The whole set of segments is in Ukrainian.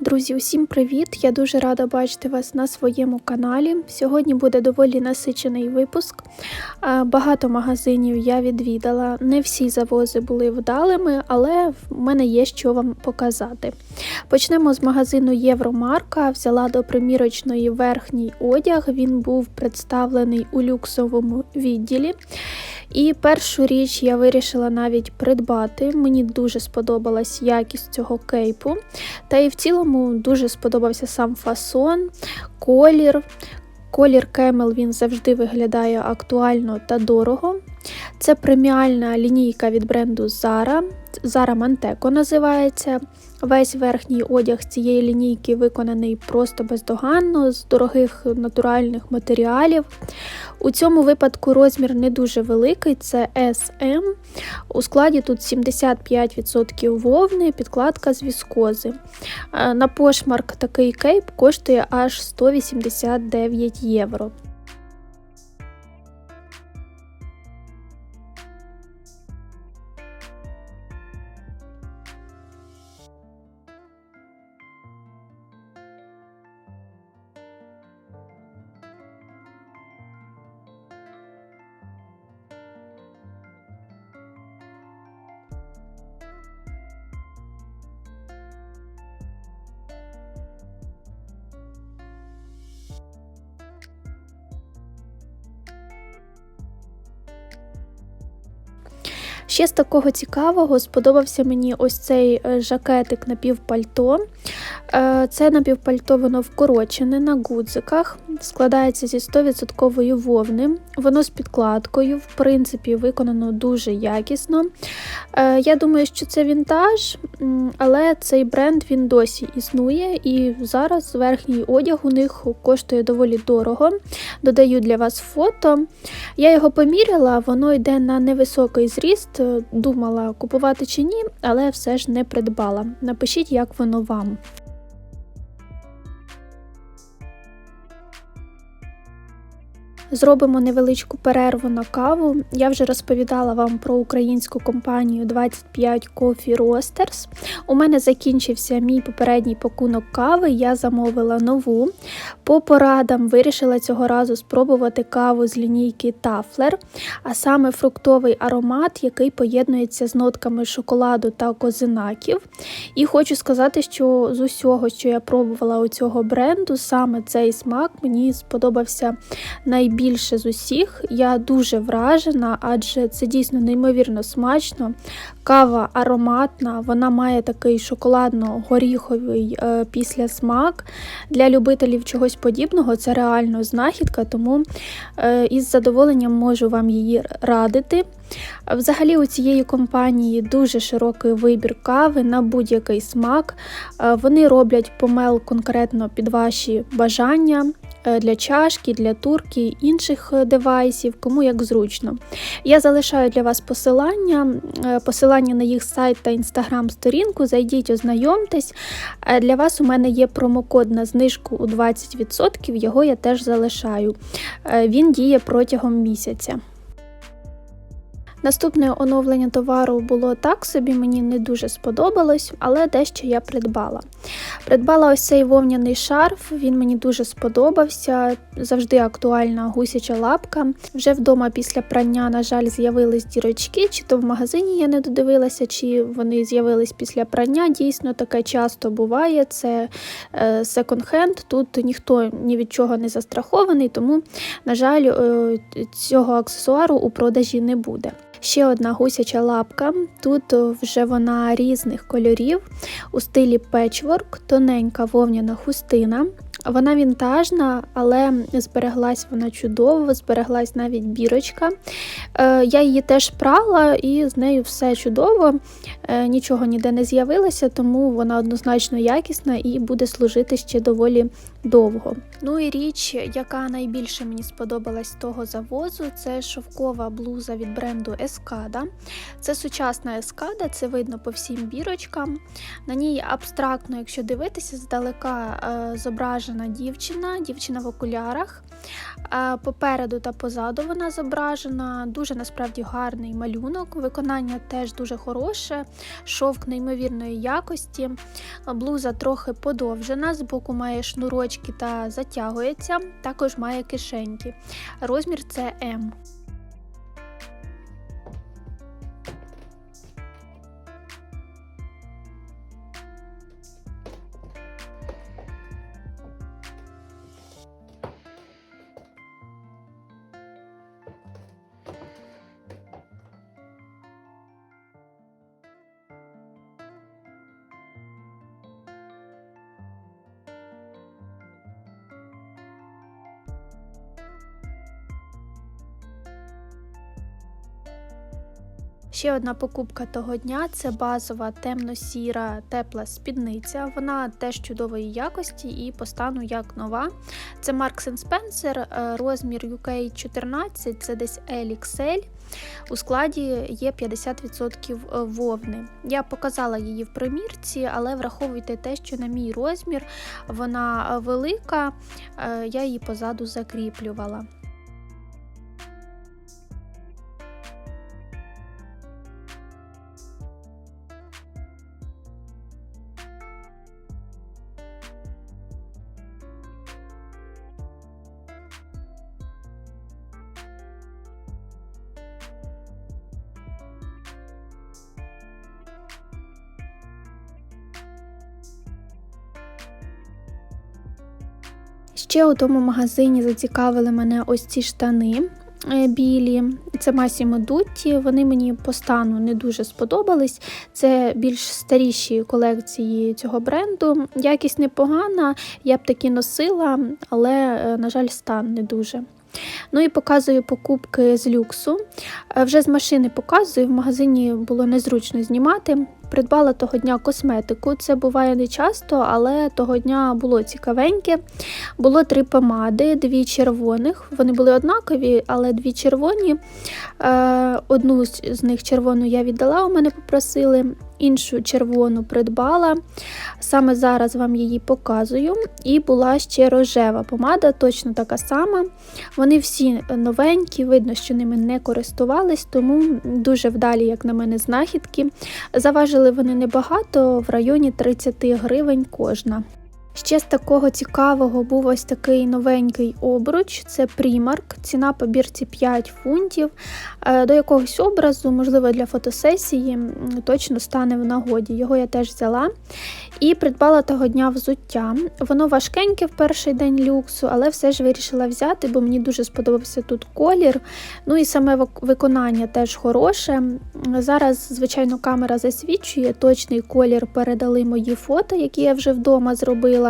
Друзі, усім привіт! Я дуже рада бачити вас на своєму каналі. Сьогодні буде доволі насичений випуск. Е, Багато магазинів я відвідала. Не всі завози були вдалими, але в мене є що вам показати. Почнемо з магазину Євромарка. Взяла до примірочної верхній одяг. Він був представлений у люксовому відділі. І першу річ я вирішила навіть придбати. Мені дуже сподобалась якість цього кейпу. Та і в цілому дуже сподобався сам фасон, колір. Колір Camel він завжди виглядає актуально та дорого. Це преміальна лінійка від бренду Zara. Zara Manteco називається. Весь верхній одяг цієї лінійки виконаний просто бездоганно, з дорогих натуральних матеріалів. У цьому випадку розмір не дуже великий, це SM. У складі тут 75% вовни, підкладка з віскози. Е, На пошмарк такий кейп коштує аж 189 євро. Ще з такого цікавого сподобався мені ось цей е, жакетик напівпальто. Е, Це напівпальто воно вкорочене на гудзиках, складається зі 100% вовни. Воно з підкладкою, в принципі, виконано дуже якісно. Е, Я думаю, що це вінтаж, але цей бренд він досі існує, і зараз верхній одяг у них коштує доволі дорого. Додаю для вас фото. Я його поміряла, воно йде на невисокий зріст. Думала купувати чи ні, але все ж не придбала. Напишіть, як воно вам. Зробимо невеличку перерву на каву. Я вже розповідала вам про українську компанію 25 Coffee Roasters. У мене закінчився мій попередній пакунок кави, я замовила нову. По порадам вирішила цього разу спробувати каву з лінійки Тафлер, а саме фруктовий аромат, який поєднується з нотками шоколаду та козинаків. І хочу сказати, що з усього, що я пробувала у цього бренду, саме цей смак мені сподобався найбільше з усіх. Я дуже вражена, адже це дійсно неймовірно смачно. Кава ароматна, вона має такий шоколадно-горіховий е, післясмак. Для любителів чогось подібного це реально знахідка, тому е, із задоволенням можу вам її радити. Взагалі, у цієї компанії дуже широкий вибір кави на будь-який смак. Е, Вони роблять помел конкретно під ваші бажання для чашки, для турки, інших е, девайсів, кому як зручно. Я залишаю для вас посилання, е, посилання на їх сайт та інстаграм-сторінку. Зайдіть, ознайомтесь. Е, Для вас у мене є промокод на знижку у 20%, його я теж залишаю. Е, Він діє протягом місяця. Наступне оновлення товару було так собі, мені не дуже сподобалось, але дещо я придбала. Придбала ось цей вовняний шарф, він мені дуже сподобався. Завжди актуальна гусяча лапка. Вже вдома після прання, на жаль, з'явились дірочки, чи то в магазині я не додивилася, чи вони з'явились після прання. Дійсно, таке часто буває. Це секонд-хенд, тут ніхто ні від чого не застрахований, тому, на жаль, е, цього аксесуару у продажі не буде. Ще одна гусяча лапка. Тут вже вона різних кольорів у стилі печворк, тоненька вовняна хустина. Вона вінтажна, але збереглась вона чудово, збереглась навіть бірочка. Е, Я її теж прала, і з нею все чудово, Е, нічого ніде не з'явилося, тому вона однозначно якісна і буде служити ще доволі довго. Ну і річ, яка найбільше мені сподобалась з того завозу, це шовкова блуза від бренду Ескада. Це сучасна ескада, це видно по всім бірочкам. На ній абстрактно, якщо дивитися, здалека е, зображена зображена дівчина, дівчина в окулярах. Попереду та позаду вона зображена. Дуже насправді гарний малюнок. Виконання теж дуже хороше, шовк неймовірної якості. Блуза трохи подовжена, збоку має шнурочки та затягується, також має кишеньки. Розмір це М. Ще одна покупка того дня це базова темно-сіра тепла спідниця. Вона теж чудової якості і по стану як нова. Це Marks Spencer, е, розмір UK 14, це десь LXL. У складі є 50% вовни. Я показала її в примірці, але враховуйте те, що на мій розмір вона велика, е, я її позаду закріплювала. Ще у тому магазині зацікавили мене ось ці штани е, білі. Це Масі Dutti, Вони мені по стану не дуже сподобались. Це більш старіші колекції цього бренду. Якість непогана, я б такі носила, але, е, на жаль, стан не дуже. Ну і показую покупки з люксу. Е, Вже з машини показую, в магазині було незручно знімати. Придбала того дня косметику. Це буває не часто, але того дня було цікавеньке. Було три помади, дві червоних. Вони були однакові, але дві червоні. Е, Одну з них червону я віддала, у мене попросили, іншу червону придбала. Саме зараз вам її показую. І була ще рожева помада, точно така сама. Вони всі новенькі, видно, що ними не користувались, тому дуже вдалі, як на мене, знахідки. Заважили вони небагато, в районі 30 гривень кожна. Ще з такого цікавого був ось такий новенький обруч, це Primark, ціна по бірці 5 фунтів. Е, До якогось образу, можливо, для фотосесії, точно стане в нагоді. Його я теж взяла і придбала того дня взуття. Воно важкеньке в перший день люксу, але все ж вирішила взяти, бо мені дуже сподобався тут колір. Ну і саме виконання теж хороше. Зараз, звичайно, камера засвідчує, точний колір передали мої фото, які я вже вдома зробила.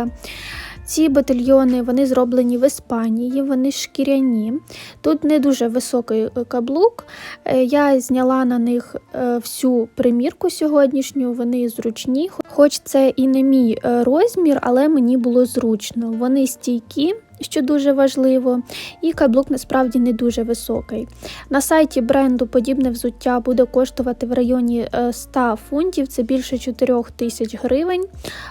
Ці батальйони вони зроблені в Іспанії, вони шкіряні. Тут не дуже високий е, каблук. Е, Я зняла на них е, всю примірку сьогоднішню, вони зручні. Хоч це і не мій розмір, але мені було зручно. Вони стійкі. Що дуже важливо, і каблук насправді не дуже високий. На сайті бренду подібне взуття буде коштувати в районі е, 100 фунтів, це більше 4 тисяч гривень.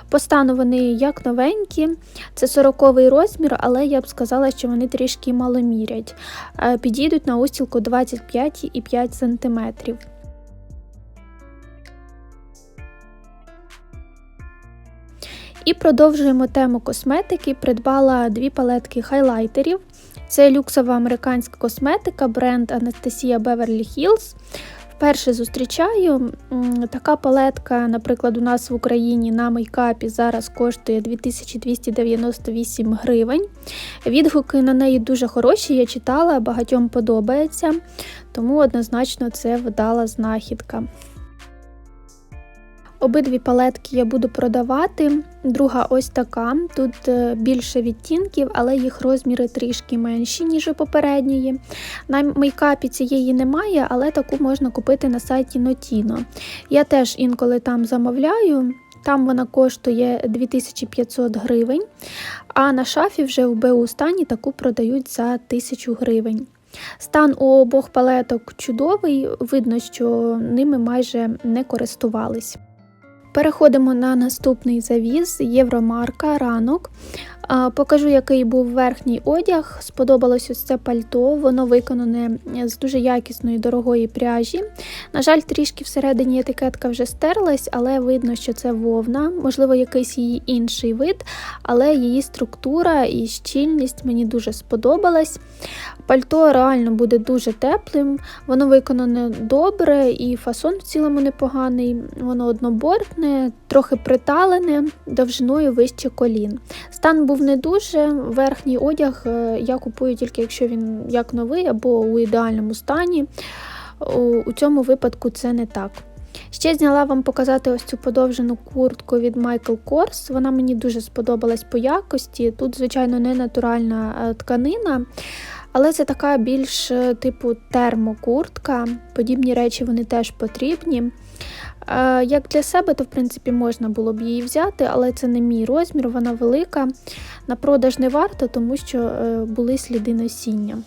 По стану вони як новенькі, це 40 розмір, але я б сказала, що вони трішки маломірять. Е, Підійдуть на устілку 25,5 см. І продовжуємо тему косметики. Придбала дві палетки хайлайтерів. Це люксова американська косметика, бренд Anastasia Beverly Hills. Вперше зустрічаю. Така палетка, наприклад, у нас в Україні на мейкапі зараз коштує 2298 гривень. Відгуки на неї дуже хороші, я читала, багатьом подобається, тому однозначно це вдала знахідка. Обидві палетки я буду продавати. Друга ось така. Тут е, більше відтінків, але їх розміри трішки менші, ніж у попередньої. На мейкапі цієї немає, але таку можна купити на сайті Notino. Я теж інколи там замовляю. Там вона коштує 2500 гривень, а на шафі вже в БУ стані таку продають за 1000 гривень. Стан у обох палеток чудовий, видно, що ними майже не користувались. Переходимо на наступний завіз Євромарка ранок. Покажу, який був верхній одяг. Сподобалось ось це пальто, воно виконане з дуже якісної дорогої пряжі. На жаль, трішки всередині етикетка вже стерлась, але видно, що це вовна, можливо, якийсь її інший вид, але її структура і щільність мені дуже сподобалась. Пальто реально буде дуже теплим, воно виконане добре і фасон в цілому непоганий, воно однобортне, трохи приталене, довжиною вище колін. Стан був не дуже, верхній одяг е, я купую тільки, якщо він як новий або у ідеальному стані. У цьому випадку це не так. Ще зняла вам показати ось цю подовжену куртку від Michael Kors. Вона мені дуже сподобалась по якості. Тут, звичайно, не натуральна е, тканина. Але це така більш е, типу термокуртка. Подібні речі вони теж потрібні. Е, як для себе, то в принципі можна було б її взяти, але це не мій розмір, вона велика. На продаж не варто, тому що е, були сліди носіння.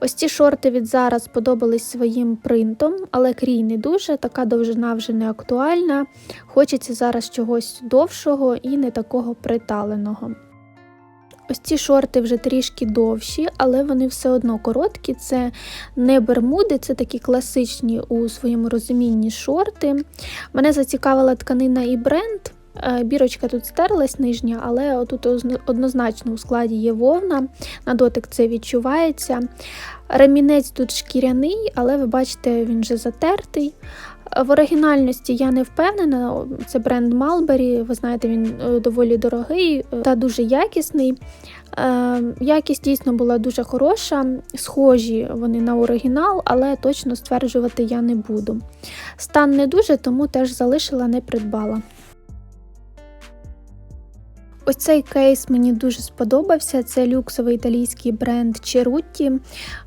Ось ці шорти від зараз сподобались своїм принтом, але крій не дуже, така довжина вже не актуальна. Хочеться зараз чогось довшого і не такого приталеного. Ось ці шорти вже трішки довші, але вони все одно короткі. Це не бермуди, це такі класичні у своєму розумінні шорти. Мене зацікавила тканина і бренд. Е, бірочка тут стерлась нижня, але тут однозначно у складі є вовна, на дотик це відчувається. Ремінець тут шкіряний, але ви бачите, він вже затертий. В оригінальності я не впевнена, це бренд Malberry, ви знаєте, він е, доволі дорогий е, та дуже якісний. Якість дійсно була дуже хороша, схожі вони на оригінал, але точно стверджувати я не буду. Стан не дуже, тому теж залишила, не придбала. Ось цей кейс мені дуже сподобався. Це люксовий італійський бренд Cherutti.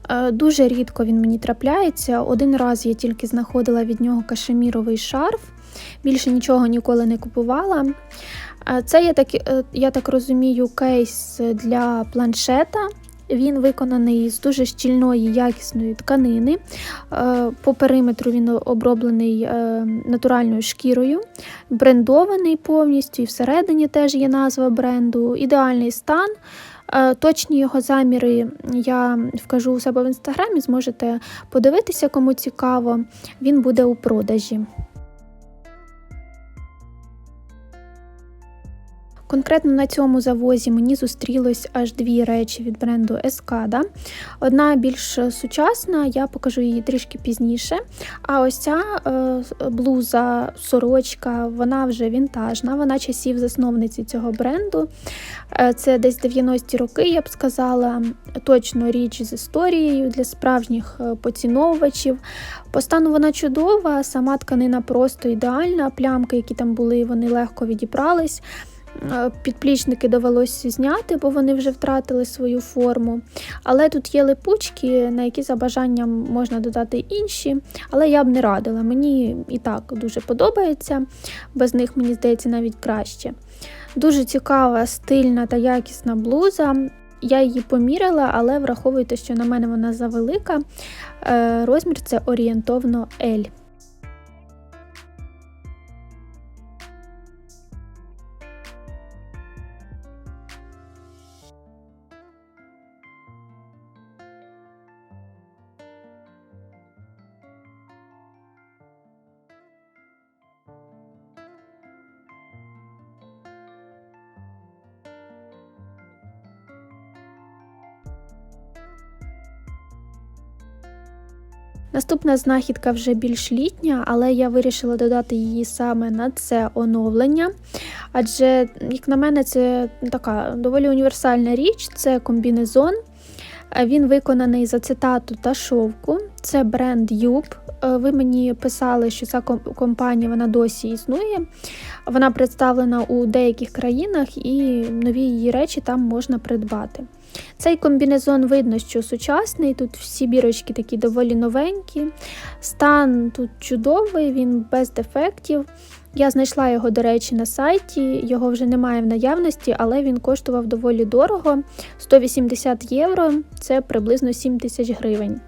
Е, дуже рідко він мені трапляється. Один раз я тільки знаходила від нього кашеміровий шарф, більше нічого ніколи не купувала. Е, це, я так, е, я так розумію, кейс для планшета. Він виконаний з дуже щільної якісної тканини. Е, по периметру він оброблений е, натуральною шкірою, брендований повністю, і всередині теж є назва бренду, ідеальний стан. Е, точні його заміри я вкажу у себе в інстаграмі, зможете подивитися, кому цікаво, він буде у продажі. Конкретно на цьому завозі мені зустрілось аж дві речі від бренду Ескада. Одна більш сучасна, я покажу її трішки пізніше. А ось ця е, блуза, сорочка, вона вже вінтажна, вона часів засновниці цього бренду. Е, це десь 90-ті роки, я б сказала, точно річ з історією для справжніх е, поціновувачів. По стану вона чудова, сама тканина просто ідеальна, плямки, які там були, вони легко відібрались. Е, підплічники довелося зняти, бо вони вже втратили свою форму. Але тут є липучки, на які за бажанням можна додати інші, але я б не радила. Мені і так дуже подобається, без них, мені здається, навіть краще. Дуже цікава, стильна та якісна блуза. Я її поміряла, але враховуйте, що на мене вона завелика. Е, розмір це орієнтовно L. Наступна знахідка вже більш літня, але я вирішила додати її саме на це оновлення. Адже, як на мене, це така доволі універсальна річ це комбінезон. Він виконаний за цитату та шовку. Це бренд Юб. Ви мені писали, що ця компанія вона досі існує. Вона представлена у деяких країнах і нові її речі там можна придбати. Цей комбінезон видно, що сучасний, тут всі бірочки такі доволі новенькі. Стан тут чудовий, він без дефектів. Я знайшла його, до речі, на сайті, його вже немає в наявності, але він коштував доволі дорого 180 євро, це приблизно 7 тисяч гривень.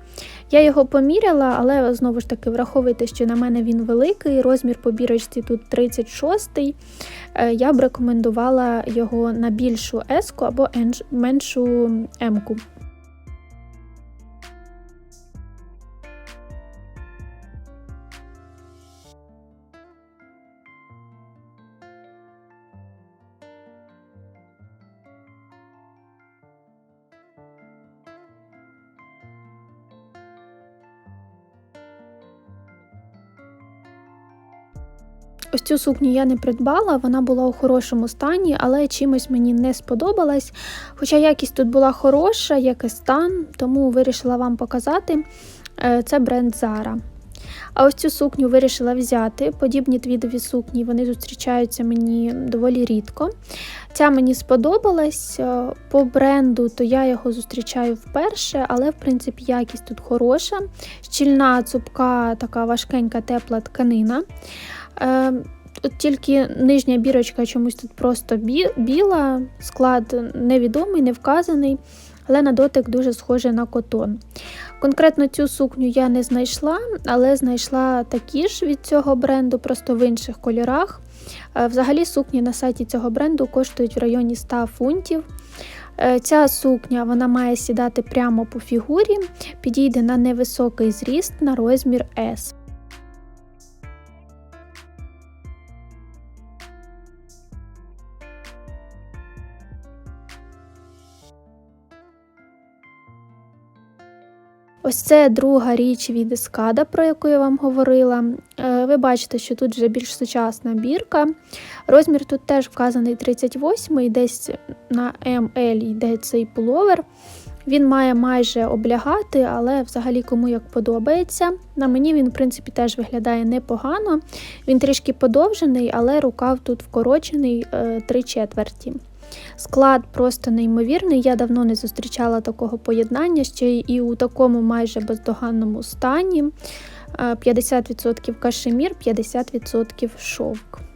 Я його поміряла, але знову ж таки враховуйте, що на мене він великий, розмір по бірочці тут 36-й. Я б рекомендувала його на більшу S або меншу М-ку. Ось цю сукню я не придбала, вона була у хорошому стані, але чимось мені не сподобалась. Хоча якість тут була хороша, як і стан, тому вирішила вам показати. Е, це бренд Zara. А ось цю сукню вирішила взяти. Подібні твідові сукні вони зустрічаються мені доволі рідко. Ця мені сподобалась. Е, по бренду, то я його зустрічаю вперше, але, в принципі, якість тут хороша. Щільна, цупка, така важкенька, тепла тканина. От тільки нижня бірочка чомусь тут просто біла, склад невідомий, не вказаний, але на дотик дуже схожий на котон. Конкретно цю сукню я не знайшла, але знайшла такі ж від цього бренду, просто в інших кольорах. Е, взагалі, сукні на сайті цього бренду коштують в районі 100 фунтів. Е, ця сукня вона має сідати прямо по фігурі, підійде на невисокий зріст на розмір S. Ось це друга річ від ескада, про яку я вам говорила. Е, ви бачите, що тут вже більш сучасна бірка. Розмір тут теж вказаний 38 і десь на ML йде цей пуловер. Він має майже облягати, але взагалі кому як подобається. На мені він, в принципі, теж виглядає непогано. Він трішки подовжений, але рукав тут вкорочений 3 е, четверті. Склад просто неймовірний. Я давно не зустрічала такого поєднання ще і у такому майже бездоганному стані. 50% кашемір, 50% шовк.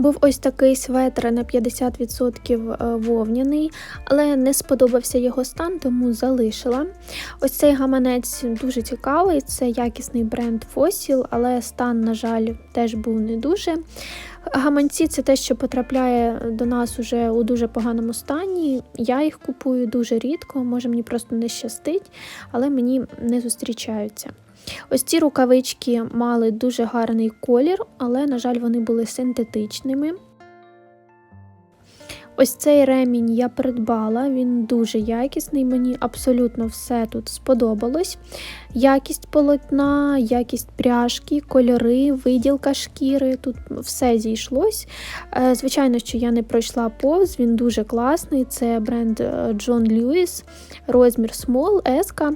Був ось такий светр на 50% е, вовняний, але не сподобався його стан, тому залишила. Ось цей гаманець дуже цікавий, це якісний бренд Fossil, але стан, на жаль, теж був не дуже. Гаманці це те, що потрапляє до нас уже у дуже поганому стані. Я їх купую дуже рідко, може мені просто не щастить, але мені не зустрічаються. Ось ці рукавички мали дуже гарний колір, але, на жаль, вони були синтетичними. Ось цей ремінь я придбала, він дуже якісний, мені абсолютно все тут сподобалось. Якість полотна, якість пряжки, кольори, виділка шкіри, тут все зійшлось. Е, звичайно, що я не пройшла повз, він дуже класний. Це бренд е, John Lewis, розмір Small, S.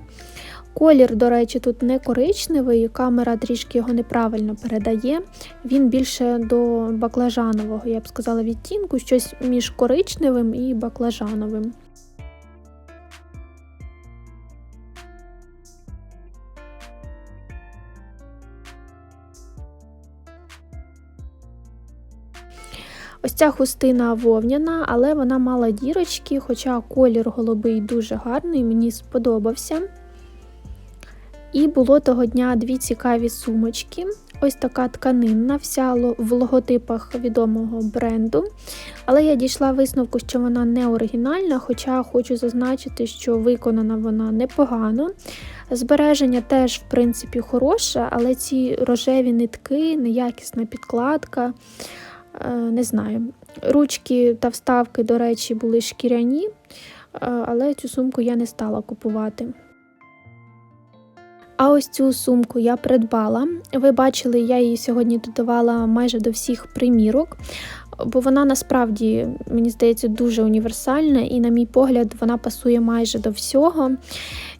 Колір, до речі, тут не коричневий, камера трішки його неправильно передає. Він більше до баклажанового, я б сказала, відтінку, щось між коричневим і баклажановим. Ось ця хустина вовняна, але вона мала дірочки, хоча колір голубий дуже гарний, мені сподобався. І було того дня дві цікаві сумочки. Ось така тканинна, вся в логотипах відомого бренду. Але я дійшла висновку, що вона не оригінальна, хоча хочу зазначити, що виконана вона непогано. Збереження теж, в принципі, хороше, але ці рожеві нитки, неякісна підкладка. Е, не знаю. Ручки та вставки, до речі, були шкіряні, е, але цю сумку я не стала купувати. А ось цю сумку я придбала. Ви бачили, я її сьогодні додавала майже до всіх примірок, бо вона насправді, мені здається, дуже універсальна, і, на мій погляд, вона пасує майже до всього.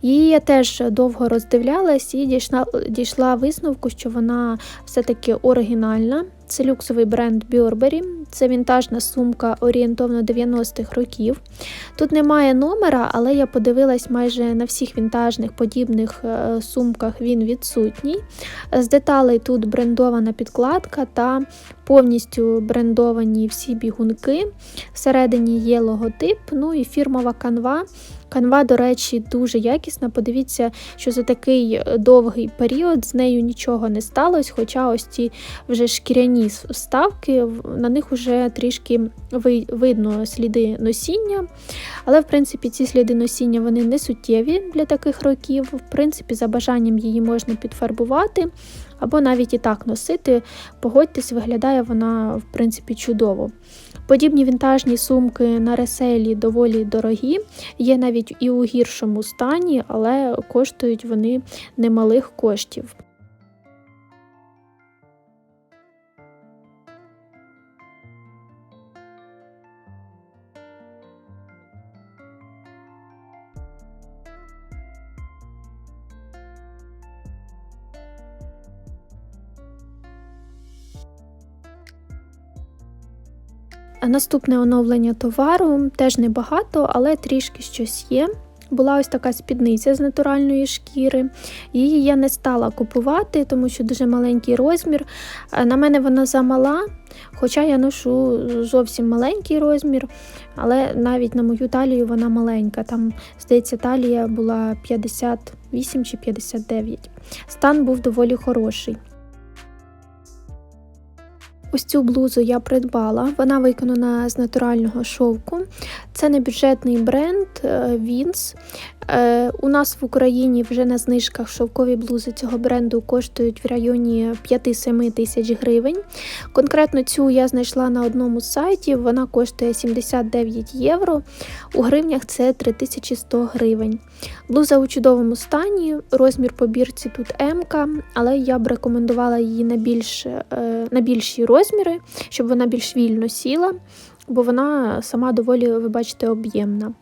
Її я теж довго роздивлялась і дійшла, дійшла висновку, що вона все-таки оригінальна. Це люксовий бренд Burberry. Це вінтажна сумка орієнтовно 90-х років. Тут немає номера, але я подивилась майже на всіх вінтажних подібних е, сумках він відсутній. З деталей тут брендована підкладка та повністю брендовані всі бігунки. Всередині є логотип, ну і фірмова канва. Канва, до речі, дуже якісна. Подивіться, що за такий довгий період з нею нічого не сталося, хоча ось ці вже шкіряні вставки, на них вже трішки видно сліди носіння. Але, в принципі, ці сліди носіння вони не суттєві для таких років. В принципі, за бажанням її можна підфарбувати або навіть і так носити. Погодьтесь, виглядає вона, в принципі, чудово. Подібні вінтажні сумки на реселі доволі дорогі, є навіть і у гіршому стані, але коштують вони немалих коштів. Наступне оновлення товару теж небагато, але трішки щось є. Була ось така спідниця з натуральної шкіри. Її я не стала купувати, тому що дуже маленький розмір. На мене вона замала, хоча я ношу зовсім маленький розмір, але навіть на мою талію вона маленька. Там, здається, талія була 58 чи 59. Стан був доволі хороший. Ось цю блузу я придбала, вона виконана з натурального шовку. Це не бюджетний бренд Вінс. Е, у нас в Україні вже на знижках шовкові блузи цього бренду коштують в районі 5-7 тисяч гривень. Конкретно цю я знайшла на одному сайті, вона коштує 79 євро. У гривнях це 3100 гривень. Блуза у чудовому стані, розмір по бірці тут М, але я б рекомендувала її на, більш, е, на більші розміри, щоб вона більш вільно сіла, бо вона сама доволі, ви бачите, об'ємна.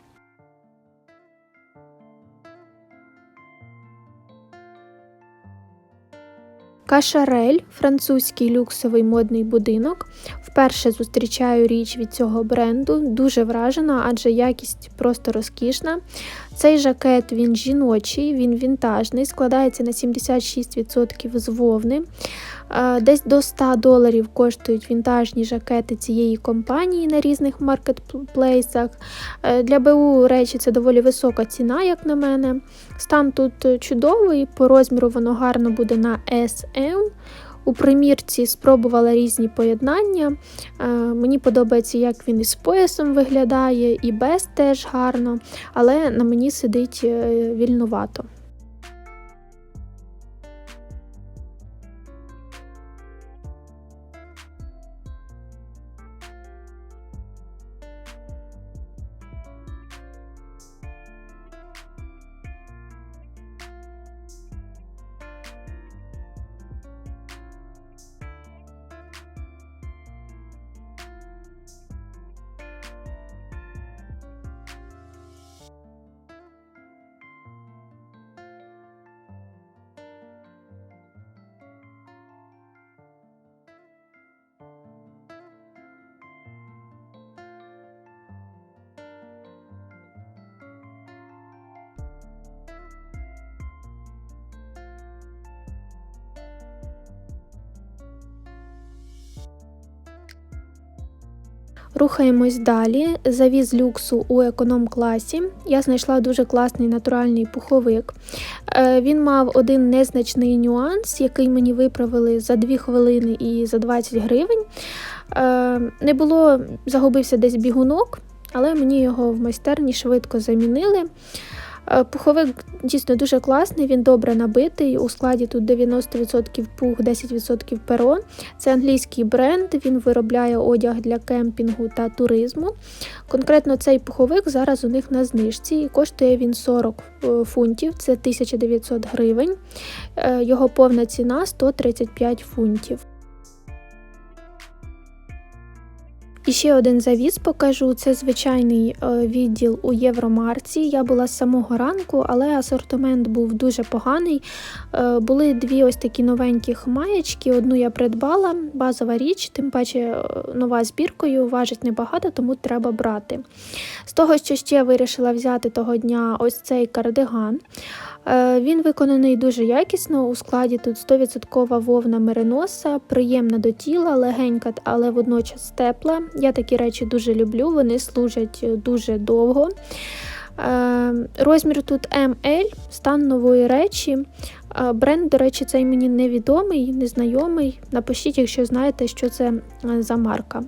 Кашарель, французький люксовий модний будинок. Вперше зустрічаю річ від цього бренду, дуже вражена, адже якість просто розкішна. Цей жакет він жіночий, він вінтажний, складається на 76% з вовни. Е, десь до 100 доларів коштують вінтажні жакети цієї компанії на різних маркетплейсах. Е, для БУ речі це доволі висока ціна, як на мене. Стан тут чудовий, по розміру воно гарно буде на SM. У примірці спробувала різні поєднання. Е, мені подобається, як він із поясом виглядає, і без теж гарно, але на мені сидить вільнувато. Рухаємось далі. Завіз люксу у економ-класі. Я знайшла дуже класний натуральний пуховик. Е, він мав один незначний нюанс, який мені виправили за 2 хвилини і за 20 гривень. Е, не було, загубився десь бігунок, але мені його в майстерні швидко замінили. Е, пуховик дійсно дуже класний, він добре набитий. У складі тут 90% пух, 10% перо. Це англійський бренд, він виробляє одяг для кемпінгу та туризму. Конкретно цей пуховик зараз у них на знижці і коштує він 40 е, фунтів, це 1900 гривень. Е, його повна ціна 135 фунтів. І ще один завіз покажу. Це звичайний е, відділ у Євромарці. Я була з самого ранку, але асортимент був дуже поганий. Е, Були дві ось такі новенькі маєчки. Одну я придбала, базова річ, тим паче е, нова збіркою, важить небагато, тому треба брати. З того, що ще вирішила взяти того дня ось цей кардиган. Е, Він виконаний дуже якісно. У складі тут 100% вовна мериноса, приємна до тіла, легенька, але водночас тепла. Я такі речі дуже люблю, вони служать е, дуже довго. Е, Розмір тут ML, стан нової речі. Бренд, до речі, цей мені невідомий, незнайомий. Напишіть, якщо знаєте, що це за марка.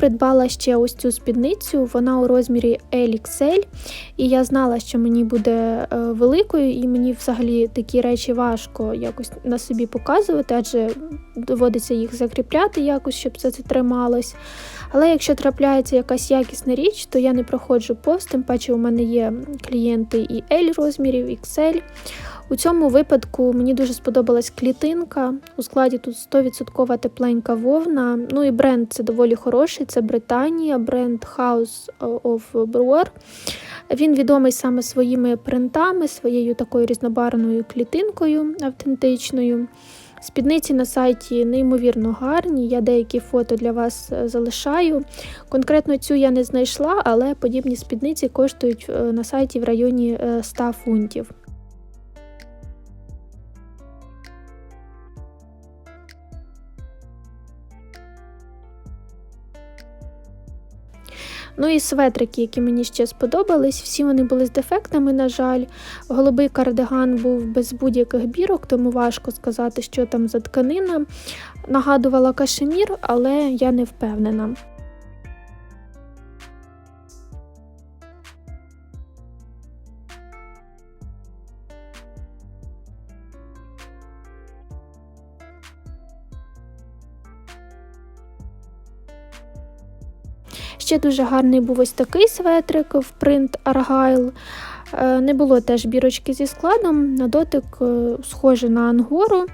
Придбала ще ось цю спідницю. Вона у розмірі LXL. І я знала, що мені буде е, великою, і мені взагалі такі речі важко якось на собі показувати, адже доводиться їх закріпляти якось, щоб це трималось. Але якщо трапляється якась якісна річ, то я не проходжу повз, тим паче у мене є клієнти і L розмірів, XL. У цьому випадку мені дуже сподобалась клітинка. У складі тут 100% тепленька вовна. Ну і бренд це доволі хороший. Це Британія, бренд House of Brewer. Він відомий саме своїми принтами, своєю такою різнобарвною клітинкою автентичною. Спідниці на сайті неймовірно гарні. Я деякі фото для вас е, залишаю. Конкретно цю я не знайшла, але подібні спідниці коштують е, на сайті в районі е, 100 фунтів. Ну і светрики, які мені ще сподобались, всі вони були з дефектами, на жаль. Голубий кардиган був без будь-яких бірок, тому важко сказати, що там за тканина. Нагадувала кашемір, але я не впевнена. Ще дуже гарний був ось такий светрик в принт Argyle. Е, Не було теж бірочки зі складом, на дотик е, схоже на ангору.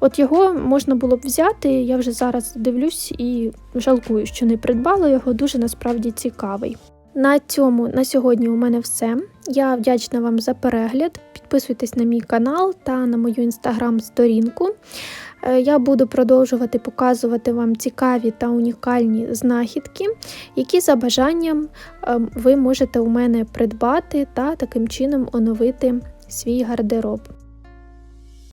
От його можна було б взяти, я вже зараз дивлюсь і жалкую, що не придбала його, дуже насправді цікавий. На цьому на сьогодні у мене все. Я вдячна вам за перегляд. Підписуйтесь на мій канал та на мою інстаграм-сторінку. Е, Я буду продовжувати показувати вам цікаві та унікальні знахідки, які за бажанням е, ви можете у мене придбати та таким чином оновити свій гардероб.